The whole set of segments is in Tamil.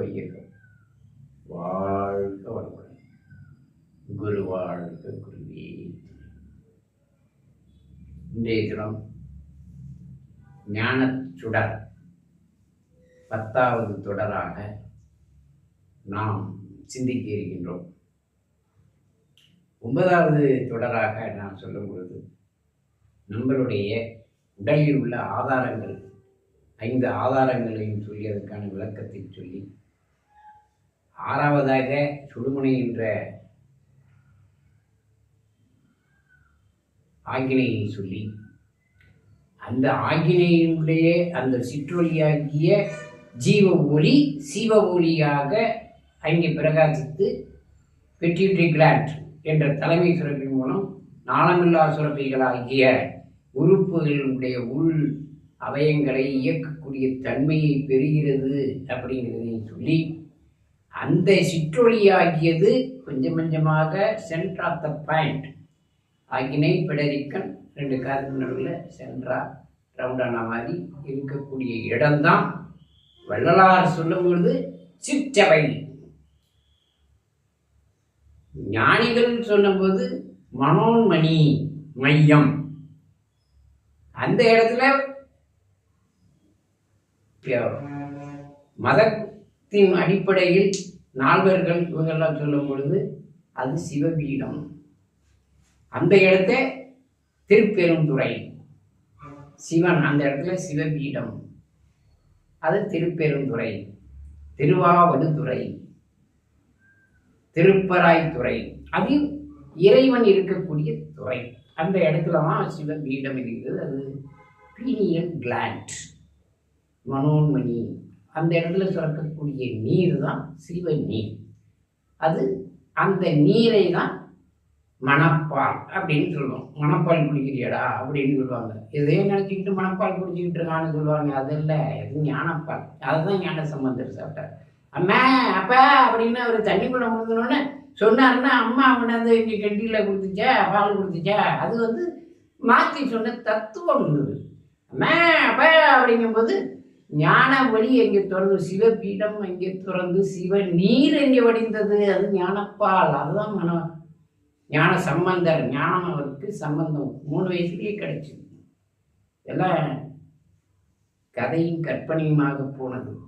வைக்கிறோம் வாழ்க வளமுடன். குரு வாழ்க குருவி. இன்றைய தினம் ஞான சுடர் பத்தாவது தொடராக நாம் சிந்திக்க இருக்கின்றோம். ஒன்பதாவது தொடராக நான் சொல்லும் பொழுது நம்மளுடைய உடலில் உள்ள ஆதாரங்கள் ஐந்து ஆதாரங்களையும் சொல்லி அதற்கான விளக்கத்தை சொல்லி ஆறாவதாக சுடுமுனை என்ற ஆக்கினையை சொல்லி அந்த ஆக்கினையினுடைய அந்த சிற்றொலியாகிய ஜீவ ஒளி சீவ ஒளியாக அங்கே பிரகாசித்து பெட்யூட்ரி கிளாண்ட் என்ற தலைமை சுரப்பி மூலம் நாளமில்லா சுரப்பிகளாகிய உறுப்புகளுடைய உள் அவயங்களை இயக்கக்கூடிய தன்மையை பெறுகிறது அப்படிங்கிறதையும் சொல்லி அந்த சிற்றொழியாகியது கொஞ்சம் கொஞ்சமாக சென்டர் ஆஃப் த பாயிண்ட் ஆகினை பிடரிக்கன் ரெண்டு காதுக்கு நடுவில் சென்ட்ரா ரவுண்டான மாதிரி இருக்கக்கூடிய இடம்தான். வள்ளலார் சொல்லும் பொழுது சிற்றவை. ஞானிகள் சொல்லும்போது மனோன்மணி மையம். அந்த இடத்துல மத மதத்தின் அடிப்படையில் நால்வர்கள் இவங்கெல்லாம் சொல்லும் பொழுது அது சிவபீடம். அந்த இடத்த திருப்பெருந்துறை சிவன் அந்த இடத்துல சிவபீடம். அது திருப்பெருந்துறை திருவாவடுதுறை. திருப்பராய்த்துறை அது இறைவன் இருக்கக்கூடிய துறை. அந்த இடத்துல தான் சிவபீடம் இருக்குது. அது பீனியல் கிளாண்ட். மனோன்மணி. அந்த இடத்துல சுரக்கக்கூடிய நீர் தான் சிவ நீர். அது அந்த நீரை தான் மணப்பால் அப்படின்னு சொல்லுவோம். மணப்பால் குடிக்கிறியடா அப்படின்னு சொல்லுவாங்க. எதையும் நினச்சிக்கிட்டு மணப்பால் குடிச்சிக்கிட்டு இருக்கான்னு சொல்லுவாங்க. அது இல்லை இது ஞானப்பால். அதுதான் ஞான சம்பந்தர் சாப்பிட்டார். அம்மா அப்பா அப்படின்னு அவர் தண்ணிக்குள்ள முடிஞ்சோடனே சொன்னாருன்னா அம்மா அவனாந்து இங்கே கெட்டியில் கொடுத்துச்சா பால் கொடுத்துச்சா? அது வந்து மாற்றி சொன்ன தத்துவம் இருந்தது அம்மா அப்பா அப்படிங்கும்போது ஞான வழி எங்கே திறந்து? சிவபீடம் எங்கே திறந்து? சிவ நீர் எங்கே வடிந்தது? அது ஞானப்பால். அதுதான் மன ஞான சம்பந்தர். ஞானம் அவருக்கு சம்பந்தம். மூணு வயசுலேயே கிடைச்சிது எல்லாம் கதையும் கற்பனையுமாக போனது.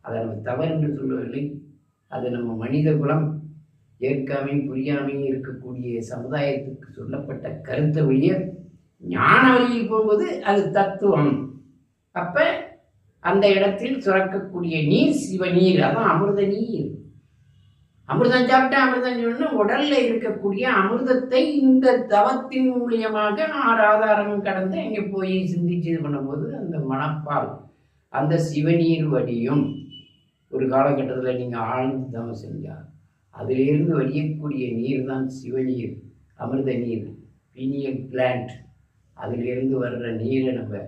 அதை நம்ம தவறு என்று சொல்லவில்லை. அது நம்ம மனித குலம். ஏற்காமையும் புரியாமையும் இருக்கக்கூடிய சமுதாயத்துக்கு சொல்லப்பட்ட கருத்தை வழிய ஞான வழியில் போகும்போது அது தத்துவம். அப்போ அந்த இடத்தில் சுரக்கக்கூடிய நீர் சிவநீர். அதான் அமிர்த நீர் அமிர்தம் சாப்பிட்டா அமிர்தம் சொன்னா உடல்ல இருக்கக்கூடிய அமிர்தத்தை இந்த தவத்தின் மூலியமாக ஆறு ஆதாரம் கடந்து அங்கே போய் சிந்திச்சு இது பண்ணும்போது அந்த மணப்பால் அந்த சிவநீர் வடியும். ஒரு காலகட்டத்தில் நீங்கள் ஆழ்ந்து தவம் செஞ்சா அதிலிருந்து வடியக்கூடிய நீர் தான் சிவநீர் அமிர்த நீர் பீனியல் பிளான்ட் அதிலிருந்து வர்ற நீரை நம்ம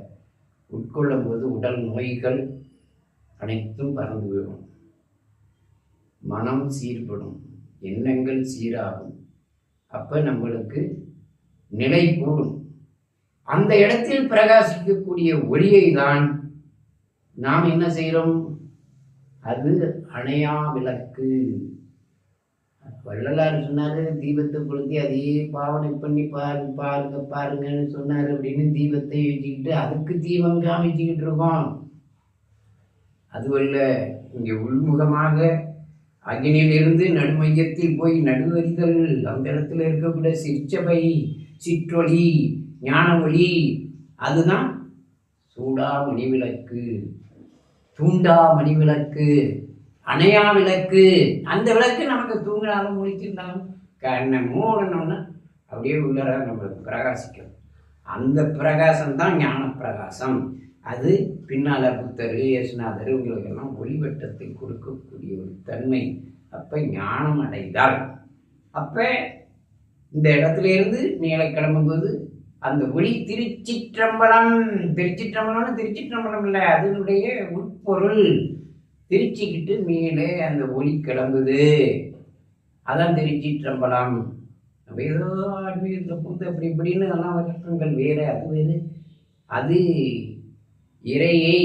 உட்கொள்ளும் போது உடல் நோய்கள் அனைத்தும் பறந்து விடும். மனம் சீர்படும் எண்ணங்கள் சீராகும். அப்போ நம்மளுக்கு நிலை கூடும். அந்த இடத்தில் பிரகாசிக்கக்கூடிய ஒளியை தான் நாம் என்ன செய்கிறோம் அது அணையா விளக்கு. வள்ளலார் சொன்னாரு தீபத்தை கொளுத்தி அதையே பாவனை பண்ணி பாருங்க பாருங்க பாருங்கன்னு சொன்னார் அப்படின்னு தீபத்தை வச்சுக்கிட்டு அதுக்கு தீபம் காமிச்சுக்கிட்டு இருக்கோம். அதுவல்ல இங்கே உள்முகமாக அக்னியிலிருந்து நடுமையத்தில் போய் நடுவறிதல் அந்த இடத்துல இருக்கக்கூடிய சிற்சபை சிற்றொளி ஞான ஒளி அதுதான் சூடா மணிவிளக்கு தூண்டா மணிவிளக்கு அணையா விளக்கு அந்த விளக்கு நமக்கு தூங்கினாலும் முடிச்சிருந்தாலும் கண்ணை மூடணும்னா அப்படியே உள்ளார நம்மளுக்கு பிரகாசிக்கும். அந்த பிரகாசம் தான் ஞான பிரகாசம் அது பின்னால் புத்தர் யசுநாதர் இவங்களுக்கெல்லாம் ஒளிவட்டத்தை கொடுக்கக்கூடிய ஒரு தன்மை. அப்போ ஞானம் அடைந்தால். அப்போ இந்த இடத்துல இருந்து மேலே கிளம்பும்போது அந்த ஒளி திருச்சிற்றம்பலம். திருச்சிற்றம்பலம்னு திருச்சிற்றம்பலம் இல்லை அதனுடைய உட்பொருள். திருச்சிக்கிட்டு மேலே அந்த ஒளி கிளம்புது. அதான் திருச்சிற்றம்பலம் நம்ம ஏதோ ஆன்மீகத்தில் புந்து அப்படி இப்படின்னு அதெல்லாம் வழக்கங்கள் வேறு அது வேறு. அது இறையை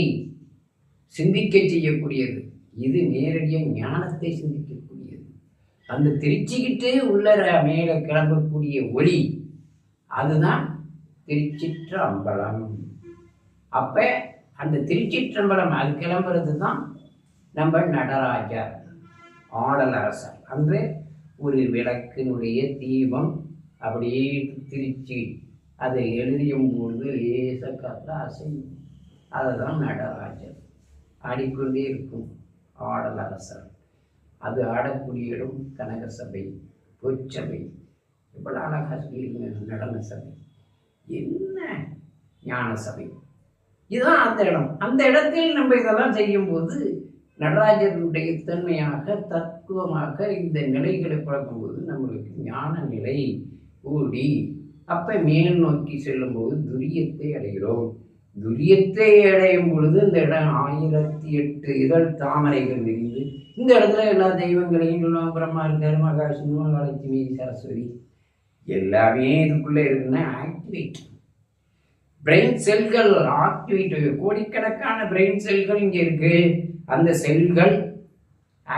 சிந்திக்க செய்யக்கூடியது. இது நேரடியாக ஞானத்தை சிந்திக்கக்கூடியது. அந்த திருச்சிக்கிட்டே உள்ளர மேலே கிளம்பக்கூடிய ஒளி அதுதான் திருச்சிற்றம்பலம் அப்போ அந்த திருச்சிற்றம்பலம் அது கிளம்புறது தான் நம்ம நடராஜர் ஆடலரசர். அன்று ஒரு விளக்கினுடைய தீபம் அப்படியே திருச்சி அதை எழுதியும் பொழுது லேச காற்று அசையும். அதுதான் நடராஜர். ஆடிக்கொண்டே இருக்கும் ஆடலரசர். அது ஆடக்கூடிய இடம் கனக சபை பொற்சபை. இவ்வளோ அழகாக சொல்லியிருங்க நடன சபை என்ன ஞான சபை இதுதான் அந்த இடம். அந்த இடத்தில் நம்ம இதெல்லாம் செய்யும்போது நடராஜனுடைய தன்மையாக தத்துவமாக இந்த நிலைகளை பழக்கும்போது நம்மளுக்கு ஞான நிலை கூடி அப்போ மேல் நோக்கி செல்லும்போது துரியத்தை அடைகிறோம். துரியத்தை அடையும் பொழுது இந்த இடம் ஆயிரத்தி எட்டு இதழ் தாமரைகள் விரிந்து இந்த இடத்துல எல்லா தெய்வங்களையும் சொல்லுவாங்க பிரம்மா இருக்கார் மகாவிஷ்ணு மகாலட்சுமி சரஸ்வதி எல்லாமே இதுக்குள்ளே இருக்குன்னா ஆக்டிவேட் பிரெயின் செல்கள் ஆக்டிவேட் கோடிக்கணக்கான பிரெயின் செல்கள் இங்கே இருக்கு. அந்த செல்கள்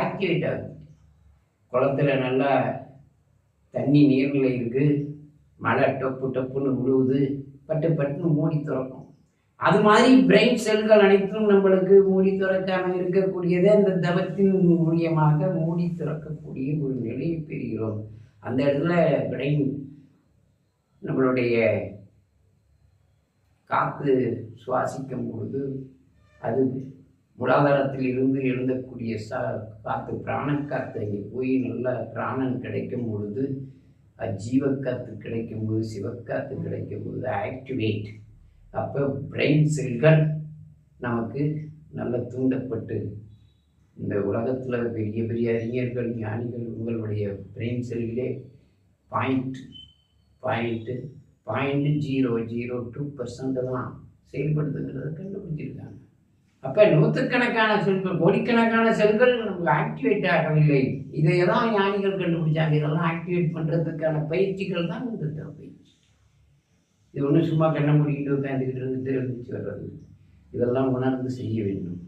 ஆக்டிவேட் ஆகுது. குளத்துல நல்லா தண்ணி நீரில் இருக்கு. மழை டொப்பு டொப்புன்னு விழுவுது பட்டு பட்டுன்னு மூடி திறக்கும். அது மாதிரி பிரெயின் செல்கள் அனைத்தும் நம்மளுக்கு மூடி திறக்காம இருக்கக்கூடியது அந்த தவத்தின் மூலியமாக மூடி திறக்கக்கூடிய ஒரு நிலையை பெறுகிறோம். அந்த இடத்துல பிரெயின் நம்மளுடைய காற்று சுவாசிக்கும் பொழுது அது மூலாதாரத்தில் இருந்து எழுந்தக்கூடிய சா காற்று பிராணக்காற்று அங்கே போய் நல்லா பிராணன் கிடைக்கும் பொழுது அது ஜீவக்காற்று கிடைக்கும் போது சிவக்காற்று கிடைக்கும் போது ஆக்டிவேட் அப்போ பிரெயின் செல்கள் நமக்கு நல்ல தூண்டப்பட்டு இந்த உலகத்தில் பெரிய பெரிய அறிஞர்கள் ஞானிகள் உங்களுடைய brain செல்களே point point point zero zero two percent தான் செயல்படுதுங்கிறத கண்டுபிடிச்சிருக்காங்க. அப்போ நூற்றுக்கணக்கான செல்கள் கோடிக்கணக்கான செல்கள் நமக்கு ஆக்டிவேட் ஆகவில்லை. இதையெல்லாம் ஞானிகள் கண்டுபிடிச்சாங்க. இதெல்லாம் ஆக்டிவேட் பண்ணுறதுக்கான பயிற்சிகள் தான் இந்த பயிற்சி இது ஒன்றும் சும்மா கண்ணை முடிக்கிட்டு உட்காந்துக்கிட்டு இருந்துட்டு இருந்துச்சு வர்றது இதெல்லாம் உணர்ந்து செய்ய வேண்டும்.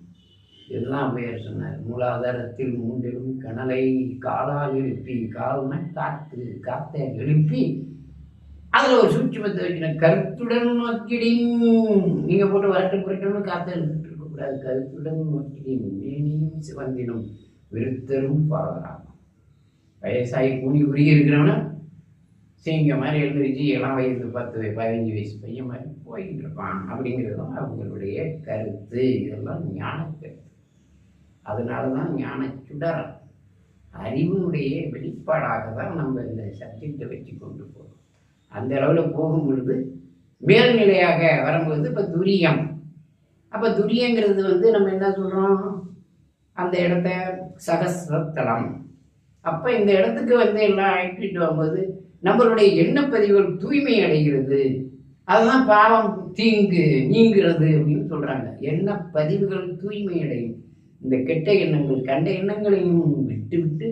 இதெல்லாம் பெயர் சொன்னார். மூலாதாரத்தில் மூன்றிலும் கனலை காலால் எழுப்பி கால்னா காற்று காத்தை எழுப்பி அதில் ஒரு சூட்சமத்தை வைக்கணும் கருத்துடன் நோக்கிடின். நீங்கள் போட்டு வரட்டு புரட்டணும் காற்றை எழுதிட்டு இருக்கக்கூடாது கருத்துடன் நோக்கிடின். மேனியும் சிவந்தினும் விருத்தரும் பாவராகும் வயசாகி கூணி உருகி இருக்கிறவனா சிங்க மாதிரி எழுந்திரிச்சு எல்லாம் வயசு பத்து பதினஞ்சு வயசு பையன் மாதிரி போய்கிட்டு இருப்பான் அப்படிங்கிறதும் அவங்களுடைய கருத்து. இதெல்லாம் ஞான கருத்து. அதனால தான் ஞான சுடரம் அறிவினுடைய வெளிப்பாடாக தான் நம்ம இந்த சப்ஜெக்டை வச்சு கொண்டு போகிறோம் அந்த அளவில் போகும் பொழுது மேல்நிலையாக வரும்போது இப்போ துரியம். அப்போ துரியங்கிறது வந்து நம்ம என்ன சொல்கிறோம் அந்த இடத்த சகசிரத்தலம் அப்போ இந்த இடத்துக்கு வந்து எல்லாம் அழைப்பிட்டு வரும்போது நம்மளுடைய எண்ணப்பதிவுகள் தூய்மை அடைகிறது. அதுதான் பாவம் தீங்கு நீங்கிறது அப்படின்னு சொல்கிறாங்க எண்ணப்பதிவுகள் தூய்மை அடையும். இந்த கெட்ட எண்ணங்கள் கண்ட எண்ணங்களையும் விட்டு விட்டு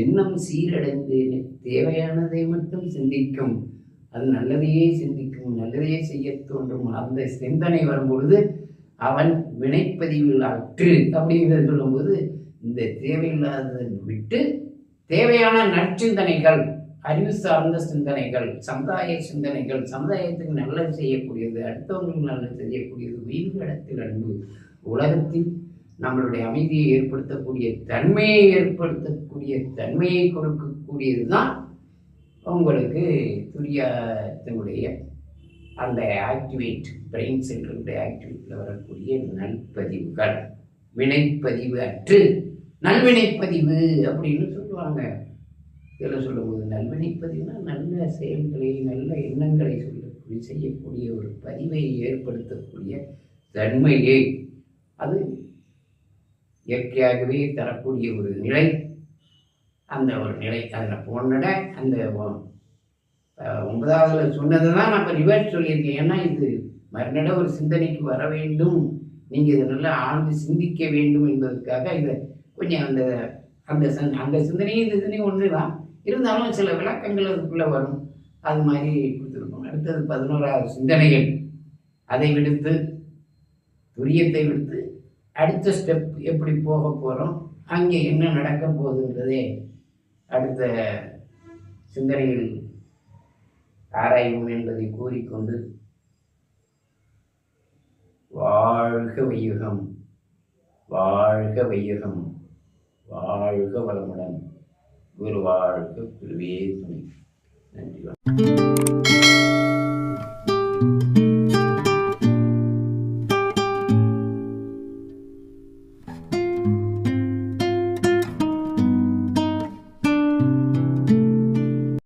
எண்ணம் சீரடைந்து தேவையானதை மட்டும் சிந்திக்கும். அது நல்லதையே சிந்திக்கும் நல்லதையே செய்ய தோன்றும் அந்த சிந்தனை வரும்பொழுது அவன் வினைப்பதிவில் அற்று அப்படிங்கிறத சொல்லும்போது இந்த தேவையில்லாததை விட்டு தேவையான நற்சிந்தனைகள் அறிவு சார்ந்த சிந்தனைகள் சமுதாய சிந்தனைகள் சமுதாயத்துக்கு நல்லது செய்யக்கூடியது அடுத்தவங்களுக்கு நல்லது செய்யக்கூடியது உயிர்களிடத்தில் அன்பு உலகத்தில் நம்மளுடைய அமைதியை ஏற்படுத்தக்கூடிய தன்மையை ஏற்படுத்தக்கூடிய தன்மையை கொடுக்கக்கூடியது தான் உங்களுக்கு துரியத்தினுடைய அந்த ஆக்டிவேட் பிரெயின் செல்களுடைய ஆக்டிவேட்டில் வரக்கூடிய நல்பதிவுகள். வினைப்பதிவு அற்று நல்வினைப்பதிவு அப்படின்னு சொல்லுவாங்க. இதில் சொல்லும்போது நல்வினைப்பதிவுனா நல்ல செயல்களை நல்ல எண்ணங்களை சொல்லக்கூடிய செய்யக்கூடிய ஒரு பதிவை ஏற்படுத்தக்கூடிய தன்மையை. அது இயற்கையாகவே தரக்கூடிய ஒரு நிலை. அந்த ஒரு நிலை அதில் போனட அந்த ஒன்பதாவதுல சொன்னதை தான் நம்ம ரிவர்ஸ் சொல்லியிருக்கேன். ஏன்னா இது மறுநட ஒரு சிந்தனைக்கு வர வேண்டும். நீங்கள் இதை நல்லா ஆழ்ந்து சிந்திக்க வேண்டும் என்பதற்காக இதை கொஞ்சம் அந்த அந்த சந்த அந்த சிந்தனையும் இந்த சிந்தனையும் ஒன்று தான் இருந்தாலும் சில விளக்கங்கள் அதுக்குள்ளே வரும். அது மாதிரி கொடுத்துருக்கோம். அடுத்தது பதினோராவது சிந்தனைகள். அதை விடுத்து துரியத்தை விடுத்து அடுத்த ஸ்டெப் எப்படி போக போகிறோம் அங்கே என்ன நடக்க போகுதுன்றதே அடுத்த சிந்தனையில் ஆராய்வோம் என்பதை கூறிக்கொண்டு வாழ்க வையகம் வாழ்க வையகம் வாழ்க வளமுடன். குரு வாழ்க குருவே துணை. நன்றி